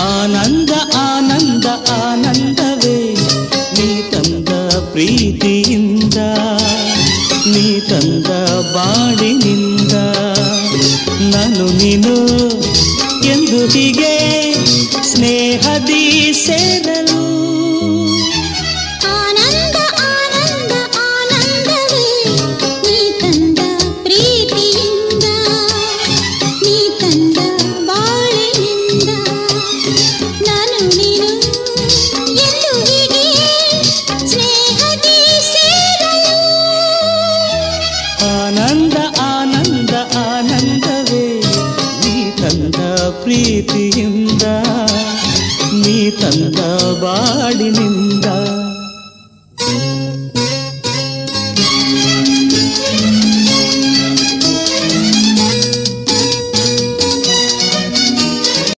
ಆನಂದ ಆನಂದ, ಆನಂದವೇ ನೀ ತಂದ ಪ್ರೀತಿಯಿಂದ, ನೀ ತಂದ ಬಾಳಿನಿಂದ. ನಾನು ನೀನು ಎಂದು ಹೀಗೆ ಸ್ನೇಹದಿ ಸೇರಲು ಆನಂದ ಆನಂದ ಆನಂದವೇ. ನೀ ತಂದ ಪ್ರೀತಿಯಿಂದ ನೀ ತಂದ ಬಾಳಿನಿಂದ.